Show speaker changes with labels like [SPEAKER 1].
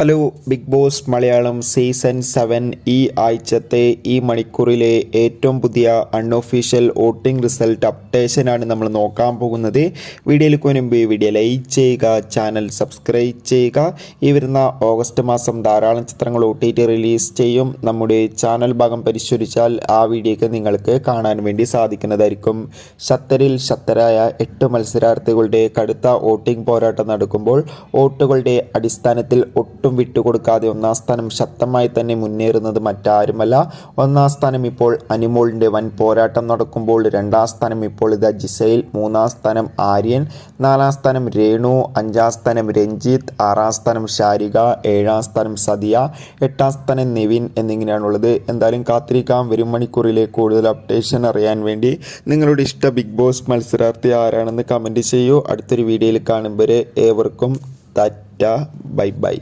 [SPEAKER 1] Hello Big Boss Malayalam season seven ഈ ആഴ്ചത്തെ ഈ മണിക്കൂറിലെ ഏറ്റവും പുതിയ അൺഒഫീഷ്യൽ വോട്ടിംഗ് റിസൾട്ട് അപ്ഡേഷനാണ് നമ്മൾ നോക്കാൻ പോകുന്നത്. വീഡിയോയിലേക്ക് മുൻപ് വീഡിയോ ലൈക്ക് ചെയ്യുക ചാനൽ സബ്സ്ക്രൈബ് ചെയ്യുക. ഈ വരുന്ന ഓഗസ്റ്റ് മാസം ധാരാളം ചിത്രങ്ങൾ ഒ റിലീസ് ചെയ്യും. നമ്മുടെ ചാനൽ ഭാഗം പരിശോധിച്ചാൽ ആ വീഡിയോക്ക് നിങ്ങൾക്ക് കാണാൻ വേണ്ടി സാധിക്കുന്നതായിരിക്കും. ശത്തരിൽ ഷത്തരായ എട്ട് മത്സരാർത്ഥികളുടെ കടുത്ത വോട്ടിംഗ് പോരാട്ടം നടക്കുമ്പോൾ വോട്ടുകളുടെ അടിസ്ഥാനത്തിൽ ഒട്ടും വിട്ടുകൊടുക്കാതെ ഒന്നാം സ്ഥാനം ശക്തമായി തന്നെ മുന്നേറുന്നത് മറ്റാരുമല്ല. ഒന്നാം സ്ഥാനം ഇപ്പോൾ അനിമോളിന്റെ വൻ പോരാട്ടം നടക്കുമ്പോൾ രണ്ടാം സ്ഥാനം ഇപ്പോൾ ഇതാ ജിസൈൽ മൂന്നാം സ്ഥാനം ആര്യൻ നാലാം സ്ഥാനം രേണു അഞ്ചാം സ്ഥാനം രഞ്ജിത്ത് ആറാം സ്ഥാനം ശാരിക ഏഴാം സ്ഥാനം സദിയ എട്ടാം സ്ഥാനം നിവിൻ എന്നിങ്ങനെയാണുള്ളത്. എന്തായാലും കാത്തിരിക്കാം. വരും മണിക്കൂറിലെ കൂടുതൽ അപ്ഡേഷൻ അറിയാൻ വേണ്ടി നിങ്ങളുടെ ഇഷ്ട ബിഗ് ബോസ് മത്സരാർത്ഥി ആരാണെന്ന് കമന്റ് ചെയ്യൂ. അടുത്തൊരു വീഡിയോയിൽ കാണുമ്പോൾ ഏവർക്കും ടാറ്റ. Bye bye.